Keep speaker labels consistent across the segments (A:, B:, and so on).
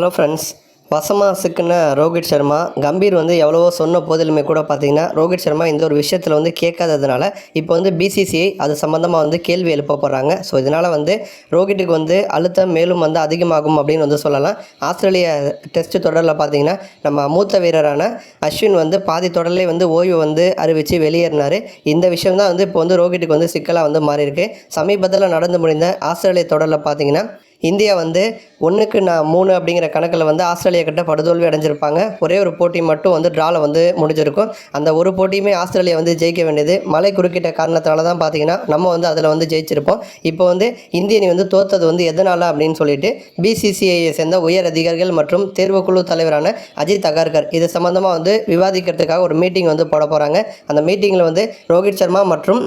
A: Hello friends வசமாக சிக்கின ரோஹித் சர்மா கம்பீர் வந்து எவ்வளவோ சொன்ன போதிலுமே கூட பார்த்தீங்கன்னா ரோஹித் சர்மா இந்த ஒரு விஷயத்தில் வந்து கேட்காததுனால இப்போ வந்து பிசிசிஐ அது சம்மந்தமாக வந்து கேள்வி எழுப்ப போகிறாங்க ஸோ இதனால் வந்து ரோஹிட்டுக்கு வந்து அழுத்தம் மேலும் வந்து அதிகமாகும் அப்படின்னு வந்து சொல்லலாம். ஆஸ்திரேலிய டெஸ்ட் தொடரில் பார்த்தீங்கன்னா நம்ம மூத்த வீரரான அஸ்வின் வந்து பாதி தொடர்லேயே வந்து ஓய்வு வந்து அறிவித்து வெளியேறினார். இந்த விஷயம் தான் வந்து இப்போ வந்து ரோஹிட்டுக்கு வந்து சிக்கலாக வந்து மாறியிருக்கு. சமீபத்தில் நடந்து முடிந்த ஆஸ்திரேலிய தொடரில் பார்த்தீங்கன்னா இந்தியா வந்து ஒன்றுக்கு நான் மூணு அப்படிங்கிற கணக்கில் வந்து ஆஸ்திரேலியா கிட்ட படுதோல்வி அடைஞ்சிருப்பாங்க. ஒரே ஒரு போட்டி மட்டும் வந்து ட்ராவில் வந்து முடிஞ்சிருக்கும். அந்த ஒரு போட்டியுமே ஆஸ்திரேலியா வந்து ஜெயிக்க வேண்டியது. மழை குறுக்கிட்ட காரணத்தால் தான் பார்த்தீங்கன்னா நம்ம வந்து அதில் வந்து ஜெயிச்சிருப்போம். இப்போ வந்து இந்திய அணி வந்து தோத்தது வந்து எதனால் அப்படின்னு சொல்லிட்டு பிசிசிஐயை சேர்ந்த உயர் அதிகாரிகள் மற்றும் தேர்வுக்குழு தலைவரான அஜித் அகர்கர் இது சம்மந்தமாக வந்து விவாதிக்கிறதுக்காக ஒரு மீட்டிங் வந்து போட போகிறாங்க அந்த மீட்டிங்கில் வந்து ரோஹித் சர்மா மற்றும்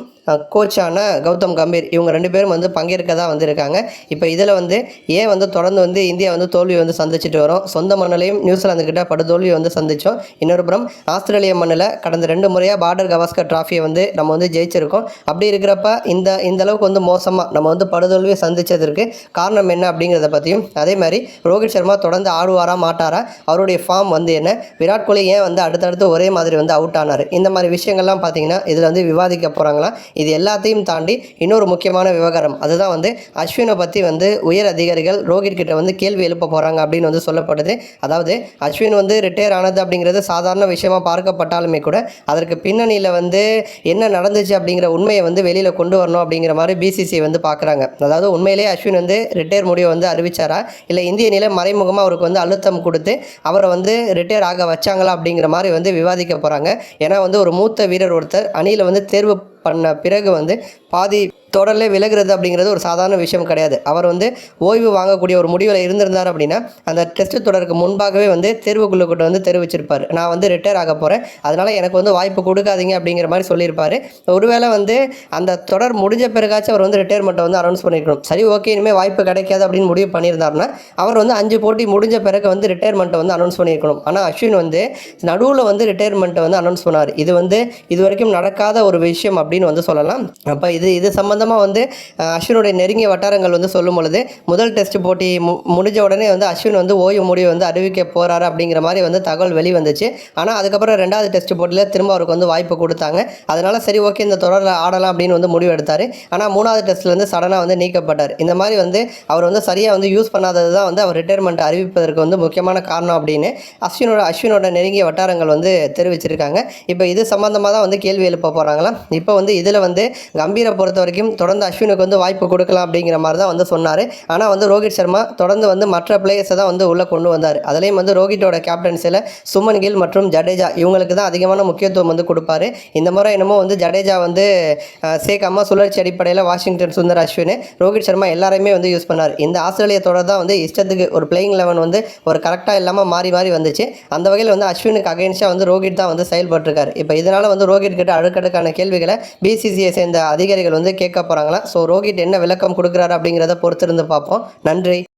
A: கோச்சான கௌதம் கம்பீர் இவங்க ரெண்டு பேரும் வந்து பங்கேற்க தான் வந்திருக்காங்க. இப்போ இதில் வந்து ஏன் வந்து தொடர்ந்து வந்து இந்தியா வந்து தோல்வி வந்து சந்திச்சுட்டு வரோம். சொந்த மண்ணிலையும் நியூசிலாந்து கிட்ட படுதோல்வி வந்து சந்தித்தோம் இன்னொரு புறம் ஆஸ்திரேலிய மண்ணில் கடந்த ரெண்டு முறையாக பார்டர் கவாஸ்கர் ட்ராஃபியை வந்து நம்ம வந்து ஜெயிச்சிருக்கோம். அப்படி இருக்கிறப்ப இந்த இந்த அளவுக்கு வந்து மோசமாக நம்ம வந்து படுதோல்வியை சந்தித்ததற்கு காரணம் என்ன அப்படிங்கிறத பற்றியும் அதே மாதிரி ரோஹித் சர்மா தொடர்ந்து ஆடுவாரா மாட்டாரா அவருடைய ஃபார்ம் வந்து என்ன விராட் கோலி ஏன் வந்து அடுத்தடுத்து ஒரே மாதிரி வந்து அவுட் ஆனார் இந்த மாதிரி விஷயங்கள்லாம் பார்த்தீங்கன்னா இதில் வந்து விவாதிக்க போகிறாங்களா இது எல்லாத்தையும் தாண்டி இன்னொரு முக்கியமான விவகாரம் அதுதான் வந்து அஸ்வினை பற்றி வந்து உயர் அதிகாரிகள் ரோஹித் கிட்ட வந்து கேள்வி எழுப்ப போகிறாங்க அப்படின்னு வந்து சொல்லப்படுது. அதாவது அஸ்வின் வந்து ரிட்டையர் ஆனது அப்படிங்கிறது சாதாரண விஷயமா பார்க்கப்பட்டாலுமே கூட அதற்கு பின்னணியில் வந்து என்ன நடந்துச்சு அப்படிங்கிற உண்மையை வந்து வெளியில் கொண்டு வரணும் அப்படிங்கிற மாதிரி பிசிசி வந்து பார்க்குறாங்க. அதாவது உண்மையிலேயே அஸ்வின் வந்து ரிட்டையர் முடிவை வந்து அறிவிச்சாரா? இல்லை இந்திய அணியில் மறைமுகமாக அவருக்கு வந்து அழுத்தம் கொடுத்து அவரை வந்து ரிட்டையர் ஆக வச்சாங்களா அப்படிங்கிற மாதிரி வந்து விவாதிக்க போகிறாங்க ஏன்னா வந்து ஒரு மூத்த வீரர் ஒருத்தர் அணியில் வந்து தேர்வு பண்ண பிறகு வந்து பாதி தொடரில் விலகிறது அப்படிங்கிறது ஒரு சாதாரண விஷயம் கிடையாது. அவர் வந்து ஓய்வு வாங்கக்கூடிய ஒரு முடிவில் இருந்திருந்தார் அப்படின்னா அந்த டெஸ்ட் தொடருக்கு முன்பாகவே வந்து தேர்வுக்குழுக்கிட்ட வந்து தெரிவிச்சிருப்பார். நான் வந்து ரிட்டையர் ஆக போகிறேன் அதனால் எனக்கு வந்து வாய்ப்பு கொடுக்காதீங்க அப்படிங்கிற மாதிரி சொல்லியிருப்பார். ஒருவேளை வந்து அந்த தொடர் முடிஞ்ச பிறகாச்சும் அவர் வந்து ரிட்டையர்மெண்ட்டை வந்து அனௌன்ஸ் பண்ணியிருக்கணும் சரி ஓகே இனிமேல் வாய்ப்பு கிடைக்காது அப்படின்னு முடிவு பண்ணியிருந்தாருன்னா அவர் வந்து அஞ்சு போட்டி முடிஞ்ச பிறகு வந்து ரிட்டையர்மெண்ட்டை வந்து அனௌன்ஸ் பண்ணியிருக்கணும். ஆனால் அஸ்வின் வந்து நடுவில் வந்து ரிட்டையர்மெண்ட்டை வந்து அனௌன்ஸ் பண்ணார். இது வந்து இது வரைக்கும் நடக்காத ஒரு விஷயம் அப்படி அப்படின்னு வந்து சொல்லலாம். அப்போ இது இது சம்மந்தமாக வந்து அஸ்வினுடைய நெருங்கிய வட்டாரங்கள் வந்து சொல்லும் பொழுது முதல் டெஸ்ட் போட்டி மு முடிஞ்ச உடனே வந்து அஸ்வின் வந்து ஓய்வு முடிவு வந்து அறிவிக்க போகிறாரு அப்படிங்கிற மாதிரி வந்து தகவல் வெளிவந்துச்சு. ஆனால் அதுக்கப்புறம் ரெண்டாவது டெஸ்ட் போட்டியில் திரும்ப அவருக்கு வந்து வாய்ப்பு கொடுத்தாங்க. அதனால் சரி ஓகே இந்த தொடரில் ஆடலாம் அப்படின்னு வந்து முடிவு எடுத்தார். ஆனால் மூணாவது டெஸ்ட்லேருந்து சடனாக வந்து நீக்கப்பட்டார். இந்த மாதிரி வந்து அவர் வந்து சரியாக வந்து யூஸ் பண்ணாதது தான் வந்து அவர் ரிட்டையர்மெண்ட் அறிவிப்பதற்கு வந்து முக்கியமான காரணம் அப்படின்னு அஸ்வினோட அஸ்வினோட நெருங்கிய வட்டாரங்கள் வந்து தெரிவிச்சிருக்காங்க. இப்போ இது சம்மந்தமாக தான் வந்து கேள்வி எழுப்ப போகிறாங்களா இப்போ வந்து வந்து இதில் வந்து கம்பீரை பொறுத்த வரைக்கும் தொடர்ந்து அஸ்வினுக்கு வந்து வாய்ப்பு கொடுக்கலாம் அப்படிங்கிற மாதிரி தான் வந்து சொன்னார். ஆனால் வந்து ரோஹித் சர்மா தொடர்ந்து வந்து மற்ற பிளேயர்ஸை தான் வந்து உள்ளே கொண்டு வந்தார். அதுலேயும் வந்து ரோஹித்தோட கேப்டன்சியில் சுமன் கில் மற்றும் ஜடேஜா இவங்களுக்கு தான் அதிகமான முக்கியத்துவம் வந்து கொடுப்பாரு. இந்த முறை என்னமோ வந்து ஜடேஜா வந்து சேர்க்காம சுழற்சி அடிப்படையில் வாஷிங்டன் சுந்தர் அஸ்வின் ரோஹித் சர்மா எல்லாரையுமே வந்து யூஸ் பண்ணார். இந்த ஆஸ்திரேலிய தொடர் தான் வந்து இஷ்டத்துக்கு ஒரு பிளேயிங் லெவன் வந்து ஒரு கரெக்டாக இல்லாமல் மாறி மாறி வந்துச்சு. அந்த வகையில் வந்து அஸ்வினுக்கு அகைன்ஸ்டாக வந்து ரோஹித் தான் வந்து செயல்பட்டிருக்காரு. இப்போ இதனால் வந்து ரோஹித் கிட்ட அடுக்கடுக்கான கேள்விகளை பிசிசிஐ சேர்ந்த அதிகாரிகள் வந்து கேட்க போகிறாங்களா ஸோ ரோஹித் என்ன விளக்கம் கொடுக்குறாரு அப்படிங்கிறத பொறுத்திருந்து பார்ப்போம். நன்றி.